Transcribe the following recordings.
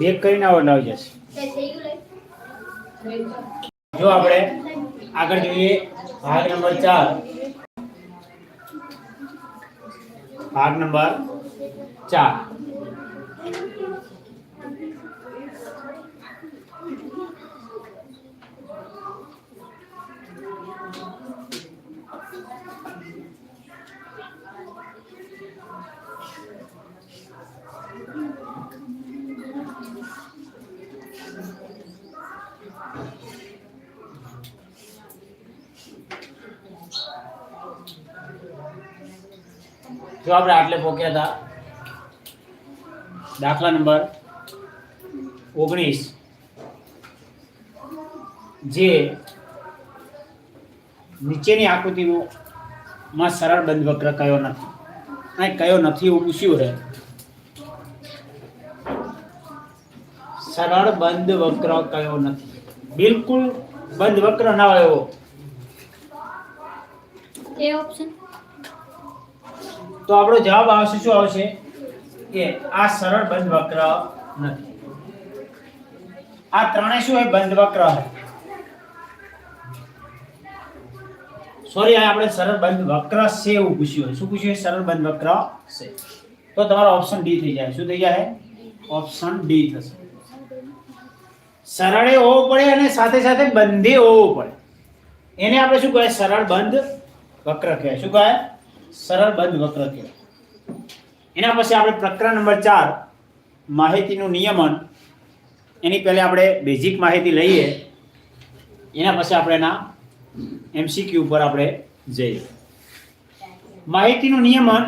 Back કરીને આવો આવી જશે. જો આપણે આગળ જોઈએ, ભાગ નંબર ચાર. ભાગ નંબર ચાર. જો આપણે આટલે પોક્યા હતા દાખલા નંબર ઓગણીસ. જે નીચેની આકૃતિમાં સરળ બંધ વક્ર કયો નથી. અને કયો નથી એવું પૂછ્યું રહે. સરળ બંધ વક્ર કયો નથી. બિલકુલ બંધ વક્ર ના હોય એવો. એ ઓપ્શન તો આપણો જવાબ આવશે શું આવશે? કે આ સરળ બંધ વક્ર નથી. આ ત્રણેય શું હોય? બંધ વક્ર હોય સોરી આપણે સરળ બંધ વક્ર છે એવું પૂછ્યું શું પૂછ્યું સરળ બંધ વક્ર છે. તો તમારો ઓપ્શન ડી થઈ જાય. શું થઈ જાય? ઓપ્શન ડી થશે. સરળે હોવો પડે અને સાથે સાથે બંધે હોવો પડે. એને આપણે શું કહેવાય? સરળ બંધ વક્ર કહેવાય. શું કહેવાય? સરળ બંધ વક્ર કહેવાય એના પછી આપણે પ્રકરણ નંબર ચાર, માહિતીનું નિયમન. એની પહેલે આપણે બેઝિક માહિતી લઈએ. એના પછી આપણે એના એમસીક્યુ ઉપર આપણે જઈએ. માહિતીનું નિયમન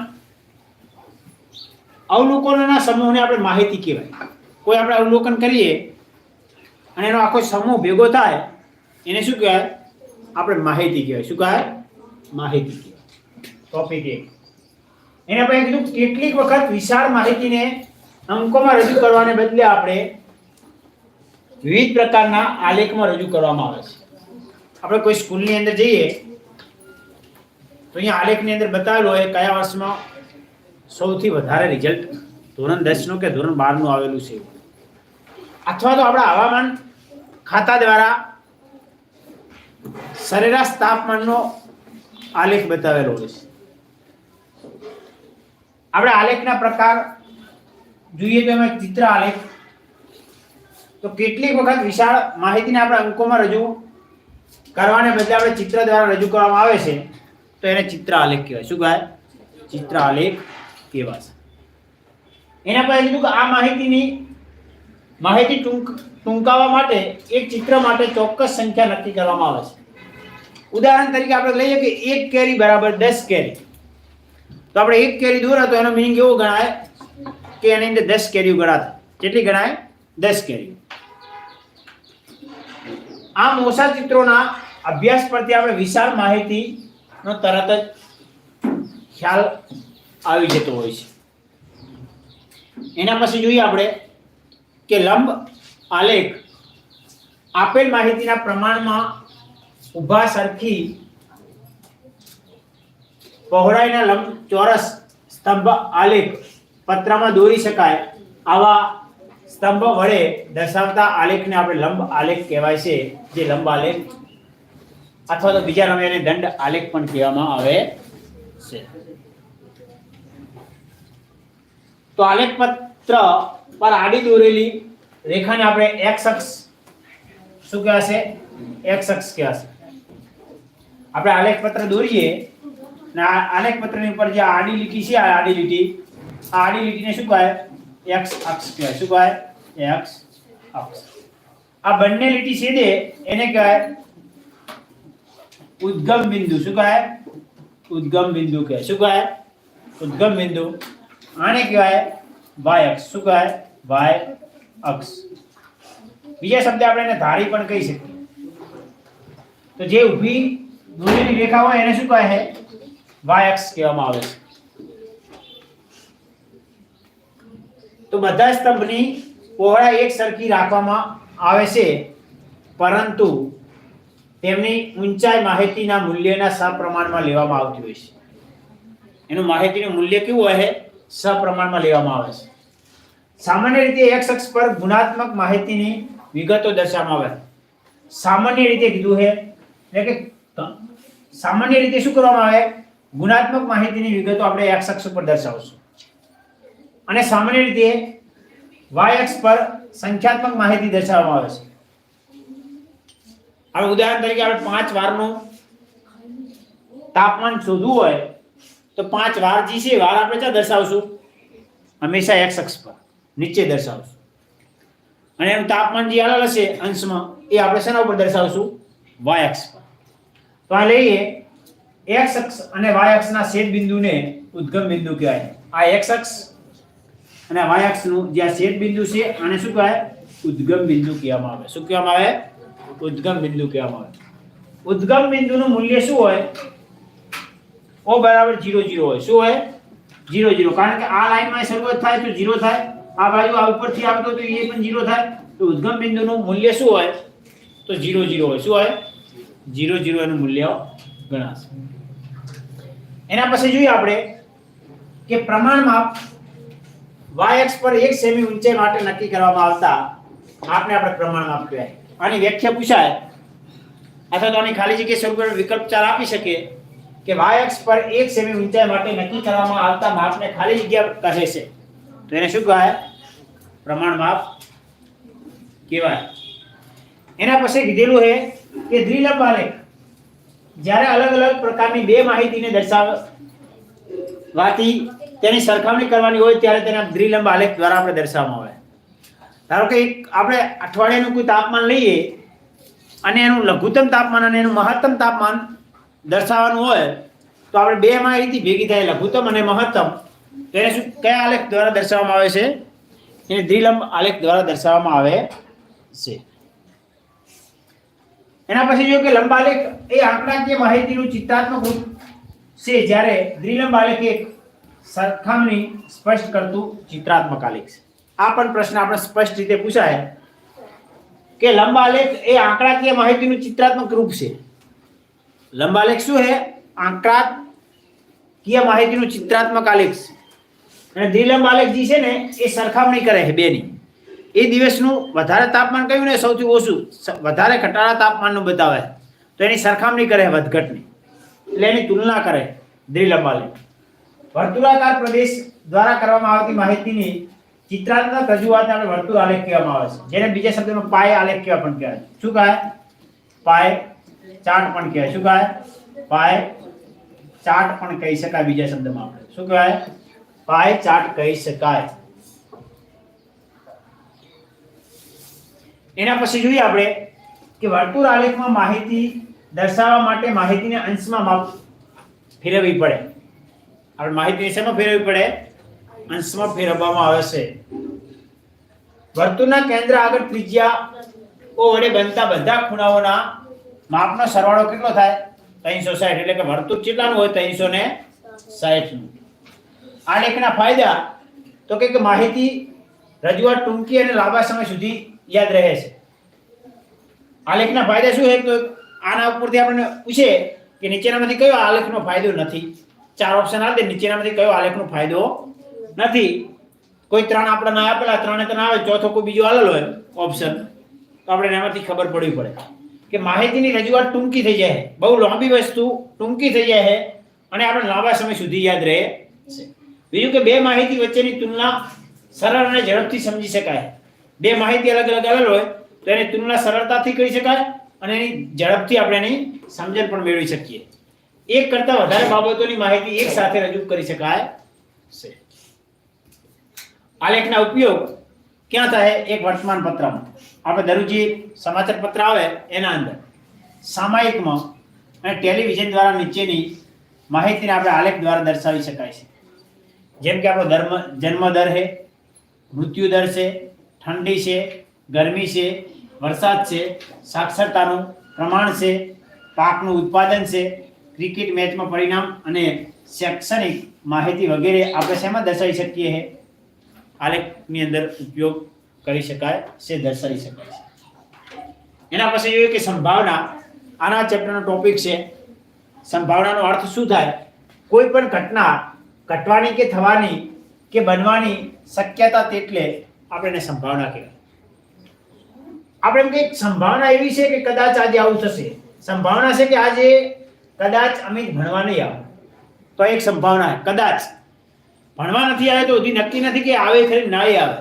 અવલોકનોના સમૂહને આપણે માહિતી કહેવાય. કોઈ આપણે અવલોકન કરીએ અને એનો આખો સમૂહ ભેગો થાય, એને શું કહેવાય? આપણે માહિતી કહેવાય. શું કહેવાય? માહિતી કહેવાય. ટોપિક એક. એના પછી કીધું, કેટલીક વખત વિશાળ માહિતીને અંકોમાં રજૂ કરવાને બદલે આપણે વિવિધ પ્રકારના આલેખમાં રજૂ કરવામાં આવે છે. આપણે કોઈ સ્કૂલની અંદર જઈએ, તો અહીંયા આલેખની અંદર બતાવેલું હોય કયા વર્ષમાં સૌથી વધારે રિઝલ્ટ ધોરણ દસનું કે ધોરણ બારનું આવેલું છે? અથવા તો આપણા હવામાન ખાતા દ્વારા સરેરાશ તાપમાનનો આલેખ બતાવેલો હોય છે. આપણે આલેખના પ્રકાર જોઈએ તો એમાં ચિત્ર આલેખ. તો કેટલીક વખત વિશાળ માહિતીને આપણે અંકોમાં રજૂ કરવાને બદલે આપણે ચિત્ર દ્વારા રજૂ કરવામાં આવે છે, તો એને ચિત્ર આલેખ કહેવાય. શું કહેવાય? ચિત્ર આલેખ કહેવાશે એના પછી કીધું કે આ માહિતીની માહિતી ટૂંક ટૂંકાવવા માટે એક ચિત્ર માટે ચોક્કસ સંખ્યા નક્કી કરવામાં આવે છે. ઉદાહરણ તરીકે આપણે લઈએ કે એક કેરી બરાબર દસ કેરી. તો આપણે એક કેરી દોરા તો એનો મિનિંગ એવો ગણાય? કે એની અંદર દસ કેરીઓ ગણાતા. કેટલી ગણાય? દસ કેરીઓ. આમ ઓછા ચિત્રોના અભ્યાસ પરથી આપણે વિશાળ માહિતીનો તરત જ ખ્યાલ આવી જતો હોય છે. એના પછી જોઈએ આપણે કે લંબ આલેખ આપેલ માહિતીના પ્રમાણમાં ઊભા સરખી પહોળાઈના લંબ ચોરસ સ્તંભ આલેખ પત્રમાં દોરી શકાય. આવા સ્તંભ વડે દર્શાવતા આલેખને આપણે લંબ આલેખ કહેવાય છે, જે લંબ આલેખ અથવા તો બીજા નામે દંડ આલેખ પણ કહેવામાં આવે છે. તો આલેખ પત્ર પર આડી દોરેલી રેખાને આપણે એક્સ અક્ષ શું કહેવાશે? એક્સ અક્ષ કહેવાશે. આપણે આલેખ પત્ર દોરીએ. ને આ આલેખ પત્રની ઉપર જે આડી લીટી છે, આ આડી લીટી, આ આડી લીટીને શું કહેવાય એક્સ અક્ષ કહેવાય. શું કહેવાય એક્સ અક્ષ આ બંને લીટી છેદે એને કહેવાય ઉદ્ગમ બિંદુ. શું કહેવાય ઉદ્ગમ બિંદુ કહેવાય શું કહેવાય ઉદ્ગમ બિંદુ. આને કહેવાય વાય અક્ષ. શું કહેવાય વાય અક્ષ. બીજા શબ્દે આપણે એને ધારી પણ કહી શકીએ. તો જે ઊભી દોરેલી રેખા હોય એને શું કહે? છે વાય કહેવામાં આવે છે. તો બધા સ્તંભની પહોળાઈ એક સરખી રાખવામાં આવે છે, પરંતુ તેમની ઊંચાઈ માહિતીના મૂલ્યના સપ્રમાણમાં લેવામાં આવતી હોય છે. એનું માહિતીનું મૂલ્ય કેવું હોય? છે સપ્રમાણમાં લેવામાં આવે છે. સામાન્ય રીતે એક્સ અક્ષ પર ગુણાત્મક માહિતીની વિગતો દર્શાવવામાં આવે. સામાન્ય રીતે કીધું છે, એટલે કે સામાન્ય રીતે શું કરવામાં આવે? ગુણાત્મક માહિતીની વિગતો આપણે એક્સ અક્ષ ઉપર દર્શાવશું. અને સામાન્ય રીતે વાય અક્ષ પર સંખ્યાત્મક માહિતી દર્શાવવામાં આવે છે. હવે ઉદાહરણ તરીકે આપણે પાંચ વારનું તાપમાન શોધવું હોય, તો પાંચ વાર જે છે વાર આપણે ક્યાં દર્શાવશું? હંમેશા એક્સ અક્ષ પર, નીચે દર્શાવશું. અને એનું તાપમાન જે અલગ હશે અંશમાં, એ આપણે શેના ઉપર દર્શાવશું? વાય અક્ષ પર. તો આ લઈએ એક્સ અક્ષ અને વાય અક્ષના છેદ બિંદુને ઉદ્ગમ બિંદુ કહેવાય. આ એક્સ અક્ષ અને વાય અક્ષનું જે આ છેદ બિંદુ છે, આને શું કહેવાય? ઉદ્ગમ બિંદુ કહેવામાં આવે. શું કહેવામાં આવે? ઉદ્ગમ બિંદુ કહેવામાં આવે. ઉદ્ગમ બિંદુનું મૂલ્ય શું હોય? ઓ બરાબર 0 0 હોય. શું હોય? 0 0 કારણ કે આ લાઈનમાં શરૂઆત થાય તો 0 થાય. આ બાજુ આ ઉપરથી આવતો તો એ પણ 0 થાય. તો ઉદ્ગમ બિંદુનું મૂલ્ય શું હોય? તો 0 0 હોય. શું હોય? 0 0 એનું મૂલ્ય ગણાશે. એના પછી જોઈએ આપણે કે પ્રમાણ માપ y અક્ષ પર 1 સેમી ઊંચાઈ માટે નક્કી કરવામાં આવતા માપને આપણે પ્રમાણ માપ કહેવાય આની વ્યાખ્યા પૂછાય. અથવા તો આની ખાલી જગ્યા સ્વરૂપે વિકલ્પ ચાર આપી શકે કે y અક્ષ પર 1 સેમી ઊંચાઈ માટે નક્કી કરવામાં આવતા માપને ખાલી જગ્યા કહે છે. તો એને શું કહેવાય? પ્રમાણ માપ કહેવાય. એના પછી કીધેલું છે કે દ્વિલંબ આલેખ. જ્યારે અલગ અલગ પ્રકારની બે માહિતીને દર્શાવવાથી તેની સરખામણી કરવાની હોય ત્યારે તેના દ્વિલંબ આલેખ દ્વારા આપણે દર્શાવવામાં આવે. ધારો કે આપણે અઠવાડિયાનું કોઈ તાપમાન લઈએ અને એનું લઘુત્તમ તાપમાન અને એનું મહત્તમ તાપમાન દર્શાવવાનું હોય, તો આપણે બે માહિતી ભેગી થાય, લઘુત્તમ અને મહત્તમ. તેને શું કયા આલેખ દ્વારા દર્શાવવામાં આવે છે? એને દ્વિલંબ આલેખ દ્વારા દર્શાવવામાં આવે છે. એના પછી જોયું કે લંબાલેખ એ આંકડાકીય માહિતીનું ચિત્રાત્મક રૂપ છે, જ્યારે દ્વિલંબ આલેખ એક સરખામણી સ્પષ્ટ કરતું ચિત્રાત્મક આલેખ છે. આ પણ પ્રશ્ન આપણે સ્પષ્ટ રીતે પૂછાય કે લંબાલેખ એ આંકડાકીય માહિતીનું ચિત્રાત્મક રૂપ છે. લંબાલેખ શું છે? આંકડાકીય માહિતીનું ચિત્રાત્મક આલેખ છે. અને દ્વિલંબ આલેખ જે છે ને, એ સરખામણી કરે છે બેની. એ દિવસનું વધારે તાપમાન કયું ને સૌથી ઓછું? વધારે ઘટાડા તાપમાનનું બતાવે. તો એની સરખામણી કરે વધઘટની. એટલે એની તુલના કરે દ્રિલંબાલે વર્તુળાકાર પ્રદેશ દ્વારા કરવામાં આવતી માહિતીની ચિત્રાત્મક રજૂઆતને આપણે વર્તુળ આલેખ કહેવામાં આવે છે. જેને બીજા શબ્દમાં પાય આલેખ કહેવા પણ કહેવાય શું કહે પાય ચાર્ટ પણ કહેવાય. શું કહે પાય ચાર્ટ પણ કહી શકાય બીજા શબ્દમાં આપણે. શું કહેવાય? પાય ચાર્ટ કહી શકાય. એના પછી જોઈએ આપણે કે વર્તુળ આલેખમાં માહિતી દર્શાવવા માટે માહિતીને અંશમાં માપ ફેરવવી પડે. આપણે માહિતીને શેમાં ફેરવવી પડે? અંશમાં ફેરવવામાં આવે છે. વર્તુળના કેન્દ્ર આગળ ત્રિજ્યા ઓ વડે બનતા બધા ખૂણાઓના માપનો સરવાળો કેટલો થાય? ત્રણસો સાઠ એટલે કે વર્તુળ કેટલાનું હોય ત્રણસો ને સાઠનું આલેખના ફાયદા તો કે માહિતી રજૂઆત ટૂંકી અને લાંબા સમય સુધી યાદ રહે છે. આલેખના ફાયદા શું છે? તો આના ઉપરથી આપણને પૂછે કે નીચેનામાંથી કયો આલેખનો ફાયદો નથી. ચાર ઓપ્શન આવે નીચેનામાંથી કયો આલેખનો ફાયદો નથી. કોઈ ત્રણ આપણે ના આપેલા, ત્રણે ત્રણ આવે, ચોથો કોઈ બીજો આલેલો હોય ઓપ્શન તો આપણે એમાંથી ખબર પડવી પડે કે માહિતીની રજૂઆત ટૂંકી થઈ જાય. બહુ લાંબી વસ્તુ, ટૂંકી થઈ જાય અને આપણે લાંબા સમય સુધી યાદ રહે છે. બીજું કે બે માહિતી વચ્ચેની તુલના સરળ અને ઝડપથી સમજી શકાય. બે માહિતી અલગ અલગ આવેલ હોય, તો એની તુલના સરળતાથી કરી શકાય અને એની ઝડપથી આપણે એની સમજણ પણ મેળવી શકીએ. એક કરતાં વધારે બાબતોની માહિતી એક સાથે રજૂ કરી શકાય છે. આલેખના ઉપયોગ ક્યાં થાય એક વર્તમાન પત્રમાં આપણે દરરોજી સમાચાર પત્ર આવે એના અંદર. સામાયિકમાં અને ટેલિવિઝન દ્વારા નીચેની માહિતીને આપણે આલેખ દ્વારા દર્શાવી શકાય છે. જેમ કે આપણો ધર્મ, જન્મ દર છે, મૃત્યુ દર છે ઠંડી છે, ગરમી છે, વરસાદ છે, સાક્ષરતાનું પ્રમાણ છે, પાકનું ઉત્પાદન છે, ક્રિકેટ મેચમાં પરિણામ અને શૈક્ષણિક માહિતી વગેરે આપણે શેમાં દર્શાવી શકીએ છે આલેખની અંદર ઉપયોગ કરી શકાય છે, દર્શાવી શકાય છે. એના પછી જોઈએ કે સંભાવના. આના ચેપ્ટરનો ટોપિક છે. સંભાવનાનો અર્થ શું થાય? કોઈ પણ ઘટના ઘટવાની કે થવાની કે બનવાની શક્યતા તેટલે આપણે એને સંભાવના કહેવાય. આપણે એમ કે સંભાવના એવી છે કે કદાચ આજે આવું થશે. સંભાવના છે કે આજે કદાચ અમિત ભણવા નહીં આવે. તો એક સંભાવના કદાચ. ભણવા નથી આવે તો હજી નક્કી નથી કે આવે ખરી ના આવે.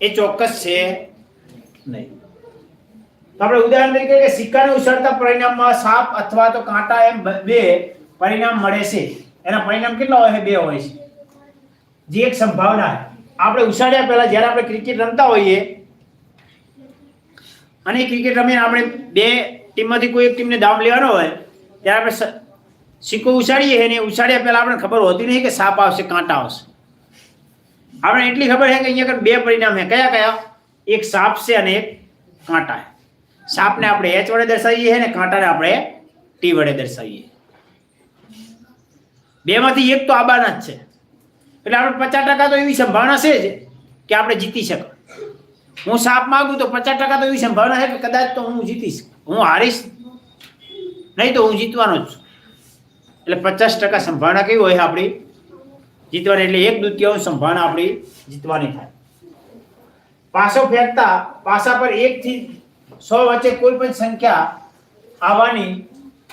એ ચોક્કસ છે નહીં. તો આપણે ઉદાહરણ તરીકે કે સિક્કાને ઉછળતા પરિણામમાં સાપ અથવા તો કાંટા એમ બે પરિણામ મળે છે. એના પરિણામ કેટલા હોય બે હોય છે. જે એક સંભાવના આપણે ઉછાળ્યા પહેલા જ્યારે આપણે ક્રિકેટ રમતા હોઈએ અને ક્રિકેટ રમીને આપણે બે ટીમમાંથી કોઈ એક ટીમને દાવ લેવાનો હોય, ત્યારે આપણે સિક્કો ઉછાળીએ અને ઉછાળ્યા પહેલાં આપણને ખબર હોતી નહીં કે સાપ આવશે, કાંટા આવશે. આપણે એટલી ખબર છે કે અહીંયા આગળ બે પરિણામ છે. કયા કયા? એક સાપ છે અને એક કાંટા છે. સાપને આપણે એચ વડે દર્શાવીએ છીએ અને કાંટાને આપણે ટી વડે દર્શાવીએ. બેમાંથી એક તો આબાના જ છે. એટલે આપણે પચાસ ટકા તો એવી સંભાવના છે જ કે આપણે જીતી શકો હું સાપ માગું તો પચાસ ટકા તો એવી સંભાવના છે કે કદાચ તો હું જીતીશ હું હારીશ. નહીં તો હું જીતવાનો જ છું. એટલે પચાસ ટકા સંભાવના કેવી હોય આપણી? જીતવાની એટલે એક દ્વિતીય સંભાવના આપણી જીતવાની થાય. પાસો ફેંકતા પાસા પર એકથી સો વચ્ચે કોઈ પણ સંખ્યા આવવાની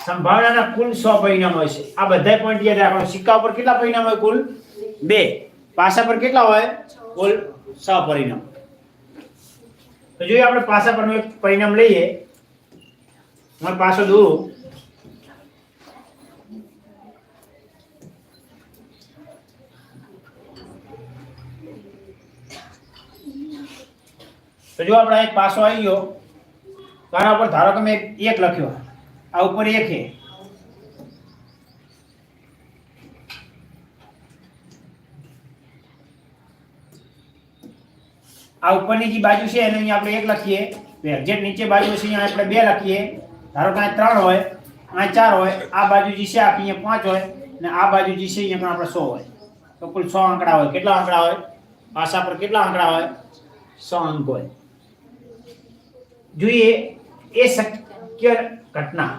સંભાવનાના કુલ સો પરિણામ હોય છે આ બધા પોઈન્ટ યાદ રાખવાનો. સિક્કા ઉપર કેટલા પરિણામ હોય કુલ? બે. પાસા પર કેટલા હોય? કુલ સ પરિણામ. તો જોઈએ આપણે પાસા પરનું એક પરિણામ લઈએ. હું પાસો દોરું. તો જો આપણે એક પાસો આવી ગયો આના ઉપર ધારો કે મેં એક લખ્યો. આ ઉપર એક છે. આ ઉપરની જે બાજુ છે એને અહીંયા આપણે એક લખીએ. એક્ઝેક્ટ નીચે બાજુ છે અહીંયા આપણે બે લખીએ. ધારો કે અહીં ત્રણ હોય અહીં ચાર હોય, આ બાજુ જે છે આપણે અહીંયા પાંચ હોય અને આ બાજુ જે છે અહીંયા પણ આપણે સો હોય. તો કુલ સો આંકડા હોય. કેટલા આંકડા હોય? પાસા પર કેટલા આંકડા હોય? સો અંક હોય. જોઈએ, એ શક્ય ઘટના.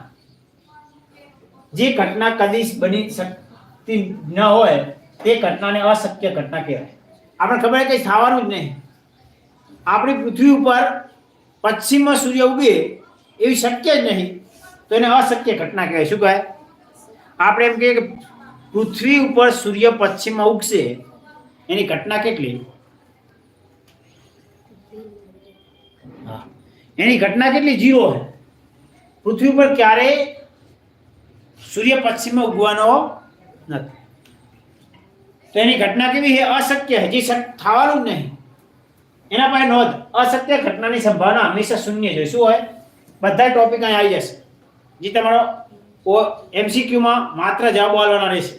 જે ઘટના કદી બની શકતી ન હોય, તે ઘટનાને અશક્ય ઘટના કહેવાય. આપણે ખબર કંઈ થવાનું જ નહીં. આપણી પૃથ્વી ઉપર પશ્ચિમમાં સૂર્ય ઉગે એવી શક્ય જ નહીં. તો એને અશક્ય ઘટના કહેવાય. શું કહેવાય? આપણે એમ કહીએ કે પૃથ્વી ઉપર સૂર્ય પશ્ચિમમાં ઉગશે, એની ઘટના કેટલી? એની ઘટના કેટલી? જીરો છે પૃથ્વી ઉપર ક્યારેય સૂર્ય પશ્ચિમમાં ઉગવાનો નથી. તો એની ઘટના કેવી છે? અશક્ય છે. જે થવાનું જ નહીં. એના પાસે નોંધ. અશક્ય ઘટનાની સંભાવના હંમેશા શૂન્ય છે. શું હોય? બધા ટોપિક અહીં આવી જશે. જે તમારો એમસીક્યુમાં માત્ર જવાબ આવવાનો રહેશે.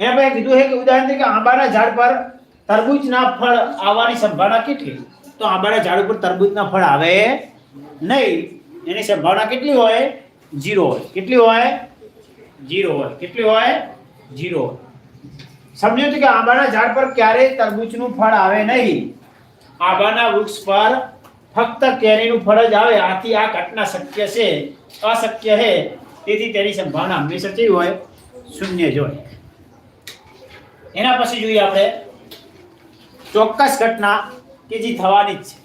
એના પાસે કીધું છે કે ઉદાહરણ તરીકે આંબાના ઝાડ પર તરબૂચના ફળ આવવાની સંભાવના કેટલી? તો આંબાના ઝાડ ઉપર તરબૂચના ફળ આવે નહીં. એની સંભાવના કેટલી હોય? જીરો હોય. કેટલી હોય? જીરો હોય. કેટલી હોય? જીરો હોય. સમજો કે આંબાના ઝાડ પર ક્યારેય તરબૂચનું ફળ આવે નહીં. આંબાના વૃક્ષ પર ફક્ત કેરીનું ફળ જ આવે, આથી આ ઘટના શક્ય છે, અશક્ય છે. તેથી તેની સંભાવના હંમેશા કેવી હોય, શૂન્ય જ હોય. એના પછી જોઈએ આપણે ચોક્કસ ઘટના કે જે થવાની જ છે.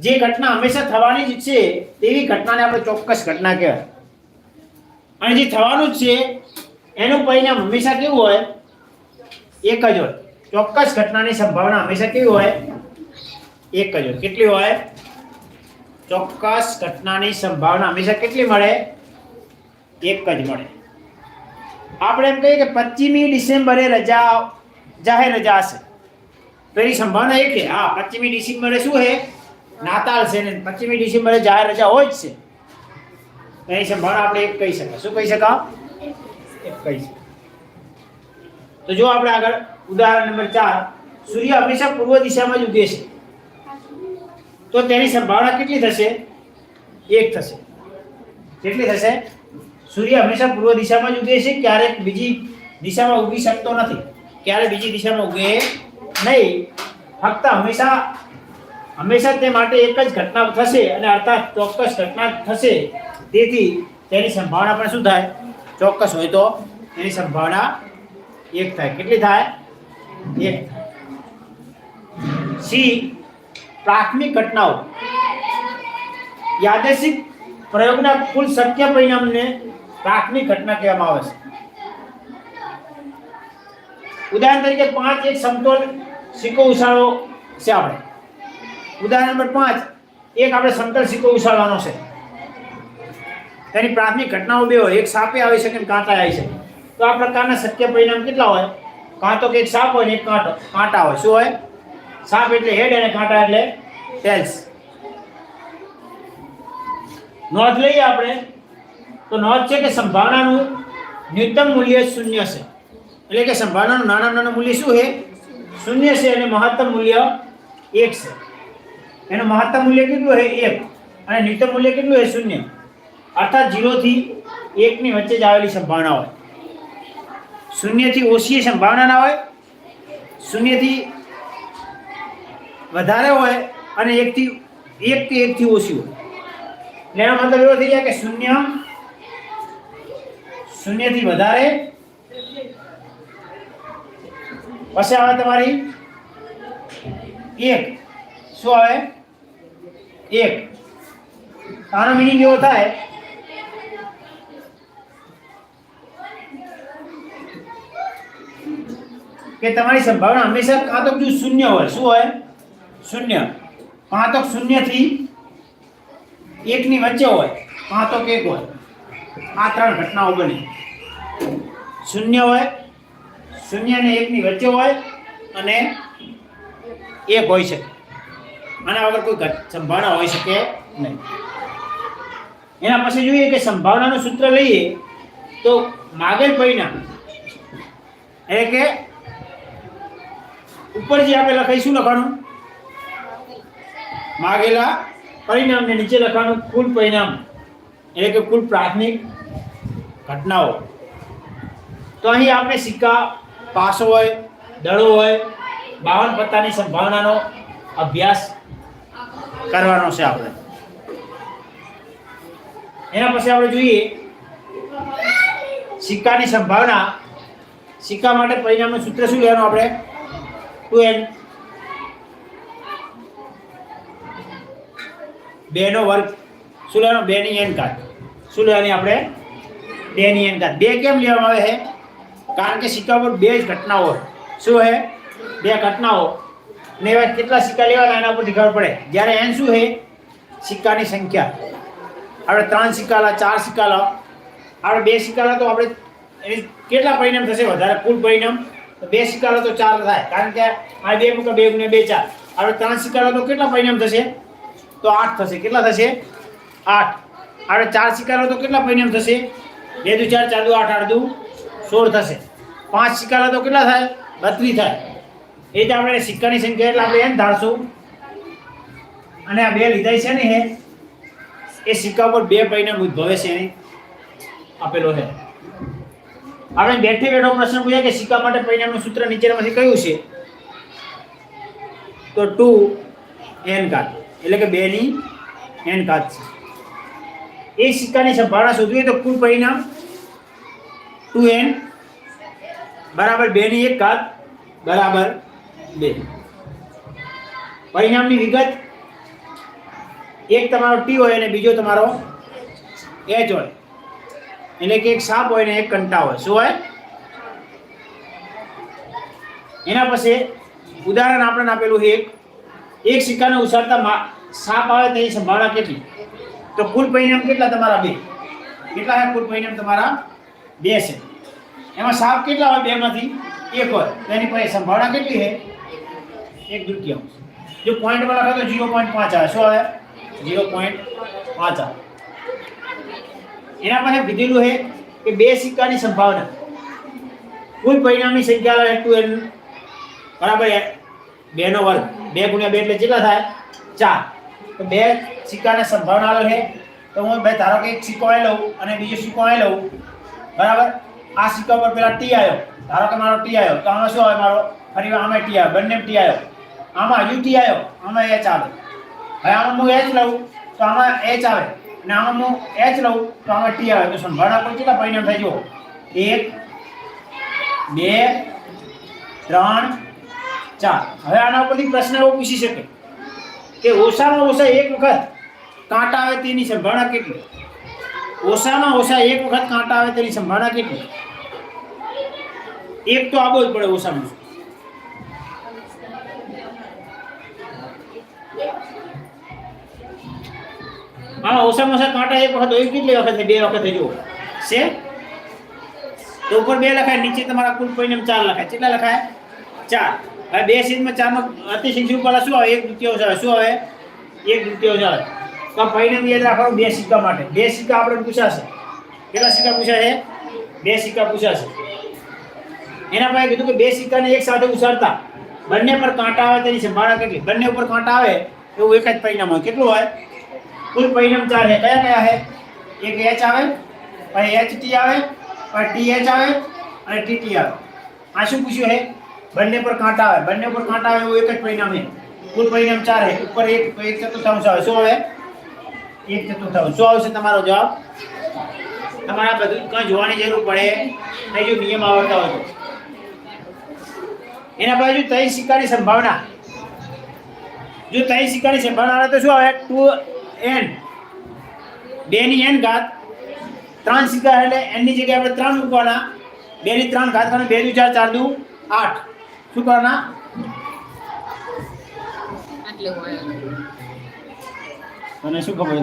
જે ઘટના હંમેશા થવાની જ છે, તેવી ઘટનાને આપણે ચોક્કસ ઘટના કહેવાય. અને જે થવાનું જ છે, એનું પરિણામ હંમેશા કેવું હોય, એક જ હોય. ચોક્કસ ઘટનાની સંભાવના હંમેશા કેવી હોય? એક જ હોય. કેટલી હોય? ચોક્કસ ઘટનાની સંભાવના હંમેશા કેટલી મળે? એક જ મળે. આપણે એમ કહીએ કે પચીમી ડિસેમ્બરે રજા, જાહેર રજા હશે. તો એની સંભાવના એક છે. હા, પચીમી ડિસેમ્બરે શું છે? નાતાલ છે ને પચીમી ડિસેમ્બરે જાહેર રજા હોય જ છે. તો એની સંભાવના આપણે એક કહી શકાય. શું કહી શકાય? એક કહી શકાય. તો જો આપણે આગળ ઉદાહરણ નંબર ચાર. સૂર્ય હંમેશા પૂર્વ દિશામાં જ ઉગે છે. તો તેની સંભાવના કેટલી થશે? એક થશે. કેટલી થશે? સૂર્ય હંમેશા પૂર્વ દિશામાં જ ઉગે છે, ક્યારેક બીજી દિશામાં ઉગી શકતો નથી. ક્યારે બીજી દિશામાં ઉગે? નહીં. ફક્ત હંમેશા હંમેશા તે માટે એક જ ઘટના થશે અને અર્થાત ચોક્કસ ઘટના થશે. તેથી તેની સંભાવના પણ શું થાય? ચોક્કસ હોય તો તેની સંભાવના એક થાય. કેટલી થાય? એક. સી. પ્રાથમિક ઘટનાઓ. યાદેશિક પ્રયોગના કુલ શક્ય પરિણામને પ્રાથમિક ઘટના કહેવામાં આવે છે. ઉદાહરણ તરીકે પાંચ એક સમતોલ સિક્કો ઉછાળો છે આપણે. ઉદાહરણ નંબર પાંચ એક આપણે સમતલ સિક્કો ઉછાળવાનો છે. તેની પ્રાથમિક ઘટનાઓ બે હોય. એક સાપે આવી શકે ને કાંટા આવી શકે. તો આ પ્રકારના સત્ય પરિણામ કેટલા હોય? કાં તો એક સાપ હોય ને એક કાંટો, કાંટા હોય. શું હોય? સાપ એટલે હેડ અને કાંટા એટલે ટેલ્સ નોંધ લઈએ આપણે. તો નોંધ છે કે સંભાવનાનું ન્યૂનતમ મૂલ્ય શૂન્ય છે. એટલે કે સંભાવનાનું નાના નાના મૂલ્ય શું છે? શૂન્ય છે અને મહત્તમ મૂલ્ય એક છે. એનું મહત્તમ મૂલ્ય કેટલું છે એક. અને ન્યૂનતમ મૂલ્ય કેટલું છે શૂન્ય. અર્થાત જીરોથી એકની વચ્ચે જ આવેલી સંભાવના હોય. શૂન્યથી ઓછી સંભાવના ના હોય, શૂન્યથી વધારે હોય અને એકથી એક કે એકથી ઓછી હોય. એટલે એનો મતલબ એવો થઈ ગયા કે શૂન્ય, શૂન્યથી વધારે, પછી આવે તમારી એક. શું આવે? એક. આનો મિનિંગ એવો થાય કે તમારી સંભાવના હંમેશા કાં તો બીજું શૂન્ય હોય. શું હોય? શૂન્ય. કાં તો શૂન્યથી એકની વચ્ચે હોય. કાં તો એક હોય. આ ત્રણ ઘટનાઓ બને. શૂન્ય હોય, શૂન્ય અને એકની વચ્ચે હોય અને એક હોય શકે. આના વગર કોઈ સંભાવના હોઈ શકે નહીં. એના પછી જોઈએ કે સંભાવનાનું સૂત્ર લઈએ તો માગેલ પરિણામ એટલે કે ઉપર જે આપણે લખાઈ શું લખવાનું માગેલા પરિણામને નીચે લખવાનું કુલ પરિણામ. એટલે કે કુલ પ્રાથમિક ઘટનાઓ. તો અહીં આપણે સિક્કા પાસો હોય, દડો હોય, બાવન પત્તાની સંભાવનાનો અભ્યાસ કરવાનો છે આપણે. એના પછી આપણે જોઈએ સિક્કાની સંભાવના. સિક્કા માટે પરિણામનું સૂત્ર શું લેવાનું આપણે? ટુ એન બે નો વર્ગ શું લેવાનો બે ની એન કાત શું લેવાની આપણે બે ની એન કાત બે કેમ લેવામાં આવે છે? કારણ કે સિક્કા પર બે જ ઘટનાઓ શું છે? બે ઘટનાઓ. ને એવા કેટલા સિક્કા લેવાના એના પરથી ખબર પડે. જ્યારે એન શું છે? સિક્કાની સંખ્યા. આપણે ત્રણ સિક્કા લા, ચાર સિક્કા લા. આપણે બે સિક્કા લા તો આપણે એની કેટલા પરિણામ થશે? વધારે કુલ પરિણામ? તો બે શિકારો તો ચાર થાય. કારણ કે આ બે મૂકે બે ગુણ્યા બે ચાર. હવે ત્રણ શિકારો તો કેટલા પરિણામ થશે? તો આઠ થશે. કેટલા થશે? આઠ. હવે ચાર શિકારો તો કેટલા પરિણામ થશે? બે દુ ચાર ચાર દુ આઠ આઠ દુ સોળ થશે. પાંચ શિકારા તો કેટલા થાય? બત્રીસ થાય. એ જ આપણે સિક્કાની સંખ્યા એટલે આપણે એમ ધારશું. અને આ બે લીધા છે ને એ સિક્કા ઉપર બે પરિણામ ઉદ્ભવે છે આપેલો છે. આપણે બેઠે બેઠો પ્રશ્ન પૂછ્યા કે સિક્કા માટે પરિણામનું સૂત્ર નીચેનામાંથી કયું છે? તો ટુ એન ઘાત. એટલે કે બે ની એન ઘાત છે. એ સિક્કાની સંભાવના શોધવી તો કુલ પરિણામ ટુ એન બરાબર બે ની એક ઘાત બરાબર બે. પરિણામની વિગત એક તમારો ટી હોય અને બીજો તમારો એચ હોય. એટલે કે એક સાપ હોય ને એક કંટા હોય. શું હોય? એના પછી ઉદાહરણ આપણે આપેલું એક. એક સિક્કાને ઉછાળતા સાપ આવે તેની સંભાવના કેટલી? તો કુલ પરિણામ કેટલા તમારા બે? કેટલા હે કુલ પરિણામ તમારા બે છે. એમાં સાપ કેટલા હોય બેમાંથી? એક હોય. તો એની પાસે સંભાવના કેટલી છે? એક દૃત્યાંશ. જો પોઈન્ટમાં લખો તો ઝીરો પોઈન્ટ પાંચ આવે. શું આવે? ઝીરો પોઈન્ટ પાંચ આવે. એના પાસે કીધેલું છે કે બે સિક્કાની સંભાવના. કુલ પરિણામની સંખ્યા ટુ એન. બરાબર બેનો બે વર્ગ. બે ગુણ્યા બે એટલે કેટલા થાય? ચાર. તો બે સિક્કાની સંભાવના આવે છે. તો હું ભાઈ ધારો કે એક સિક્કો આવી લઉં અને બીજો સિક્કો આવી લઉં. બરાબર? આ સિક્કા પર પેલા ટી આવ્યો ધારો કે મારો ટી આવ્યો તો આમાં શું આવે મારો? ફરી આમાં ટી આવ્યો બંને ટી આવ્યો આમાં હજુ ટી આવ્યો આમાં એચ આવે. હવે આમાં હું એચ લઉં. તો આમાં એચ આવે. અને આમાં હું એચ લઉં તો આમાં ટી આવે. તો સંભાળા પર કેટલા પરિણામ થાય? જુઓ. એક, બે, ત્રણ, ચાર. હવે આના ઉપરથી પ્રશ્ન એવો પૂછી શકે. કે ઓછામાં ઓછા એક વખત કાંટા આવે તેની સંભાવના કેટલી? ઓછામાં ઓછા એક વખત કાંટા આવે તેની સંભાવના કેટલી? એક તો આબો જ પડે ઓછામાં ઓછું. આમાં ઓછામાં ઓછા કાંટા એક વખત હોય કેટલી વખત થાય? બે વખત થાય જુઓ. છે? તો ઉપર બે લખાય, નીચે તમારા કુલ પરિણામ ચાર લખાય. કેટલા લખાય? ચાર. હવે બે સીધમાં ચારનો અતિશય ઉપર શું આવે? એક દ્વિતીયાંશ આવે. શું આવે? એક દ્વિતીયાંશ આવે. તો આ પરિણામ યાદ રાખવાનું બે સિક્કા માટે. બે સિક્કા આપણે પૂછાશે. કેટલા સિક્કા પૂછાશે? બે સિક્કા પૂછાશે. એના પાસે કીધું કે બે સિક્કાને એક સાથે ઉછાળતા. બંને પર કાંટા આવે તેની સંભાવના કેટલી? બંને ઉપર કાંટા આવે, એવું એક જ પરિણામ હોય. કેટલું હોય? કુલ પરિણામ ચાર છે કયા કયા છે એક એચ આવે પછી એચ ટી આવે પછી ટી એચ આવે અને ટી ટી આવે આ શું પૂછ્યું છે બંને પર કાંટા આવે બંને પર કાંટા આવે એવું એક જ પરિણામ છે કુલ પરિણામ ચાર છે ઉપર એક એક ચતુર્થાંશ આવે શું આવે એક ચતુર્થાંશ શું આવશે તમારો જવાબ તમારે આ બધું કંઈ જોવાની જરૂર પડે? નહીં જો નિયમ આવડતા હોય તો. એના બાજુ ત્રણ સિક્કાની સંભાવના. જો ત્રણ સિક્કાની સંભાવના આવે તો શું આવે? Two N. બે ની એન ઘાત ત્રણ સિક્કા એટલે એનની જગ્યાએ આપણે ત્રણ મૂકવાના. બે ની ત્રણ ઘાત કરવાના બે દુ ચાર ચાર દુ આઠ. શું કરવાના? અને શું ખબર?